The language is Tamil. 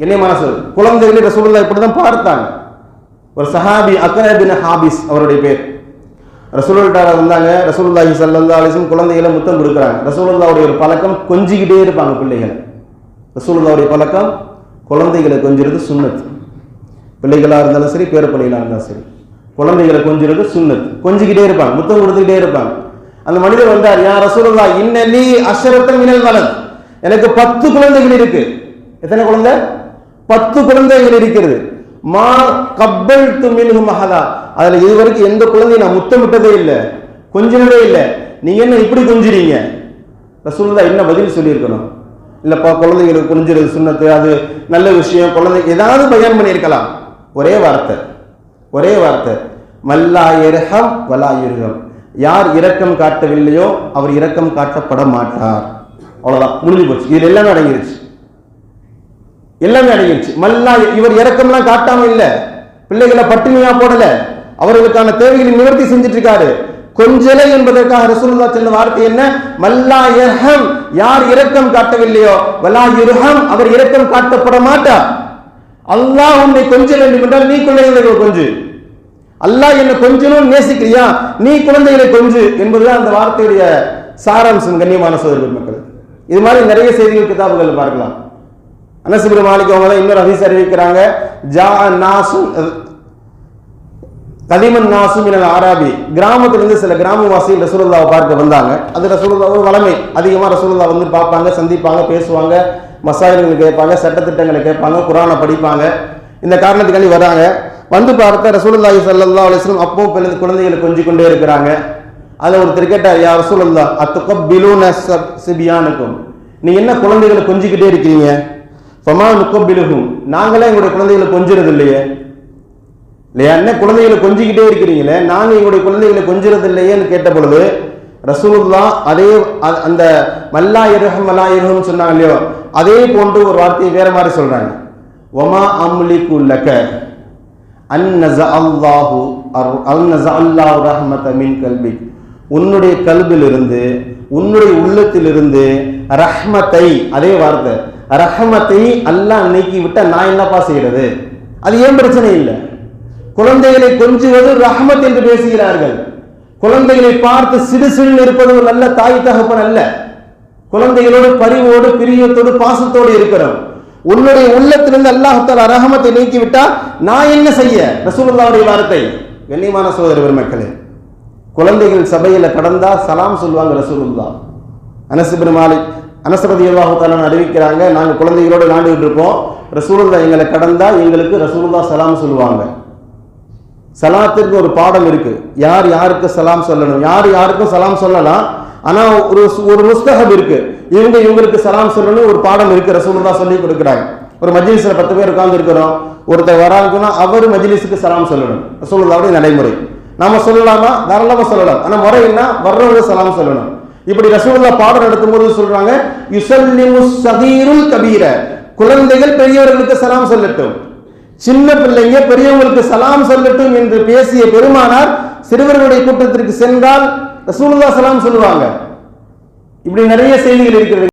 கண்ணியமான சொல் குழந்தைகளை இப்படி தான் பார்த்தாங்க. ஒரு சஹாபி அக்ரா பின் ஹாபிஸ் அவருடைய பேர். ரசூலுல்லாஹ் வந்தாங்க. ரசூலுல்லாஹி ஸல்லல்லாஹு அலைஹி வஸல்லம் குழந்தைகளை முத்தம் கொடுக்குறாங்க. ரசூலுல்லாஹ்வுடைய ஒரு பழக்கம் கொஞ்சிக்கிட்டே இருப்பாங்க பிள்ளைகளை. ரசூலுல்லாஹ்வுடைய பழக்கம் குழந்தைகளை கொஞ்சிறது சுன்னத் பிள்ளைகளாக இருந்தாலும் சரி பேர பிள்ளைகளாக இருந்தாலும் சரி. குழந்தைகளை கொஞ்சிறது சுன்னத் கொஞ்சிக்கிட்டே இருப்பாங்க. முத்தம் கொடுத்துக்கிட்டே இருப்பாங்க. அந்த மனிதர் வந்தார் யார் ரசூலுல்லா இன்னலி அஷரத்தம் இனல் வலத். எனக்கு பத்து குழந்தைகள் இருக்கு. எத்தனை குழந்தை? பத்து குழந்தைகள் இருக்கிறது. மா கப்பல் துமிழ்கு மகதா அதுல இதுவரைக்கும் எந்த குழந்தையும் நான் முத்தமிட்டதே இல்லை. கொஞ்சினதே இல்லை. நீ என்ன இப்படி கொஞ்சிறீங்க ரசூலுல்லா என்ன பதில் சொல்லியிருக்கணும்? இல்லப்பா குழந்தைங்களுக்கு புரிஞ்சிருது சுண்ணத்து அது நல்ல விஷயம் குழந்தை ஏதாவது பயன் பண்ணியிருக்கலாம். ஒரே வார்த்தை. ஒரே வார்த்தை. மல்லா இரகம் வலா இருகம் யார் இரக்கம் காட்டவில்லையோ அவர் இரக்கம் காட்டப்பட மாட்டார். அவ்வளவுதான். முடிஞ்சு போச்சு. இதுல எல்லாமே அடங்கிருச்சு. எல்லாமே அடங்கிடுச்சு மல்லா இவர் இறக்கம்லாம் காட்டாம இல்ல. பிள்ளைகளை பட்டினியா போடல. அவர்களுக்கான தேவைகளை நிவர்த்தி செஞ்சுட்டு இருக்காரு கொஞ்சலை என்பதற்காக ரசூலுல்லா சொன்ன வார்த்தை என்ன? மல்லா யர்ஹம் யார் இரக்கம் காட்டவில்லையோ வலா யுர்ஹம். அவர் இரக்கம் காட்டப்பட மாட்டார் அல்லாஹ் உன்னை கொஞ்ச வேண்டும் என்றால் நீ குழந்தைகளை கொஞ்சு. அல்லாஹ் என்ன கொஞ்சணும் நேசிக்கிறியா? நீ குழந்தைகளை கொஞ்சு என்பதுதான் அந்த வார்த்தையுடைய சாராம்சம் கண்ணியமான சோதரி மக்கள். இது மாதிரி நிறைய செய்திகள் கிதாபுகள் பார்க்கலாம். அனசுபிர மாலிக் அவங்க தான் இன்னொரு ஹதீஸ் அறிவிக்கிறாங்க. ஜா நாசும் கதிமன் நாசும் என ஆராபி கிராமத்திலிருந்து சில கிராமவாசிகள் ரசூலுல்லாவை பார்க்க வந்தாங்க. அது ரசூலுல்லா ஒரு வளமை. அதிகமாக ரசூலுல்லா வந்து பார்ப்பாங்க சந்திப்பாங்க பேசுவாங்க மசாயல்கள் கேட்பாங்க சட்டத்திட்டங்களை கேட்பாங்க குரானை படிப்பாங்க. இந்த காரணத்துக்காண்டி வராங்க. வந்து பார்த்த ரசூலுல்லாஹி சல்லா அலைஹி அப்போ குழந்தைகளை கொஞ்சிக் கொண்டே இருக்கிறாங்க. அதில் ஒருத்தர் கேட்டார் யா ரசூலுல்லா அத்துகப்பிலூன சிபியானுக்கும். நீங்கள் என்ன குழந்தைகளை கொஞ்சிக்கிட்டே இருக்கீங்க ஃபமா நுக்கப்பிலுகும் நாங்களே எங்களுடைய குழந்தைகளை கொஞ்சிறது இல்லையே? இல்லையா என்ன குழந்தைகளை கொஞ்சிக்கிட்டே இருக்கிறீங்களே? நாங்கள் எங்களுடைய குழந்தைகளை கொஞ்சிறது இல்லையேன்னு கேட்ட பொழுது ரசூலுல்லா அதே அந்த மல்லா இரகம் மல்லா இரகம் சொன்னாங்க இல்லையோ அதே போன்று ஒரு வார்த்தையை வேற மாதிரி சொல்றாங்க. ஒமா அம்லி குல்லக்க அன்னஸ அல்லாஹு அர்- அன்னஸ அல்லாஹு ரஹ்மத மின் கல்வி உன்னுடைய கல்விலிருந்து உன்னுடைய உள்ளத்திலிருந்து ரஹ்மத்தை அதே வார்த்தை ரஹமத்தை அல்லாஹ் நீக்கி விட்டால் நான் என்னப்பா செய்யறது? அது ஏன் பிரச்சனை இல்லை? குழந்தைகளை கொஞ்சுவது ரஹமத் என்று பேசுகிறார்கள். குழந்தைகளை பார்த்து சிடு சிடு இருப்பது ஒரு நல்ல தாய் தகப்பன் அல்ல. குழந்தைகளோடு பரிவோடு பிரியத்தோடு பாசத்தோடு இருக்கிறோம். உன்னுடைய உள்ளத்திலிருந்து அல்லாஹத்தால் அரகமத்தை நீக்கி விட்டா நான் என்ன செய்ய? ரசூலுல்லாவுடைய வார்த்தை. கண்ணியமான சோதர பெருமக்களே குழந்தைகள் சபையில கடந்தா சலாம் சொல்லுவாங்க ரசூலுல்லா அனசுபின் மாலிக் அனசபதி அல்லாஹால அறிவிக்கிறாங்க. நாங்கள் குழந்தைகளோடு நாண்டுகிட்டு இருப்போம் ரசூலுல்லா எங்களை கடந்தா எங்களுக்கு ரசூலுல்லா சலாம் சொல்லுவாங்க. சலாத்திற்கு ஒரு பாடம் இருக்கு. யார் யாருக்கு சலாம் சொல்லணும்? யார் யாருக்கும் சலாம் சொல்லலாம். ஆனா ஒரு ஒரு முஸ்தகம் இருக்கு. இவங்க இவங்களுக்கு சலாம் சொல்லணும் ஒரு பாடம் இருக்கு. ரசூலுல்லா சொல்லி கொடுக்குறாங்க. ஒரு மஜ்லிஸில் பத்து பேர் உட்கார்ந்து இருக்கிறோம் ஒருத்தர் வராங்கன்னா அவர் மஜ்லிஸுக்கு சலாம் சொல்லணும். ரசூலுல்லாவுடைய நடைமுறை. நாம சொல்லலாமா? தாராளமாக சொல்லலாம். ஆனால் முறை என்ன? வர்றவங்க சலாம் சொல்லணும். இப்படி ரசூல்லா பாடம் நடத்தும் போது சொல்றாங்க யுசல்லிமு சதீருல் கபீர. குழந்தைகள் பெரியவர்களுக்கு சலாம் சொல்லட்டும் சின்ன பிள்ளைங்க பெரியவங்களுக்கு சலாம் சொல்லட்டும் என்று பேசிய பெருமானார் சிறுவர்களுடைய கூட்டத்திற்கு சென்றால் ரசூலுல்லா சலாம் சொல்லுவாங்க. இப்படி நிறைய செய்திகள் இருக்கிறது.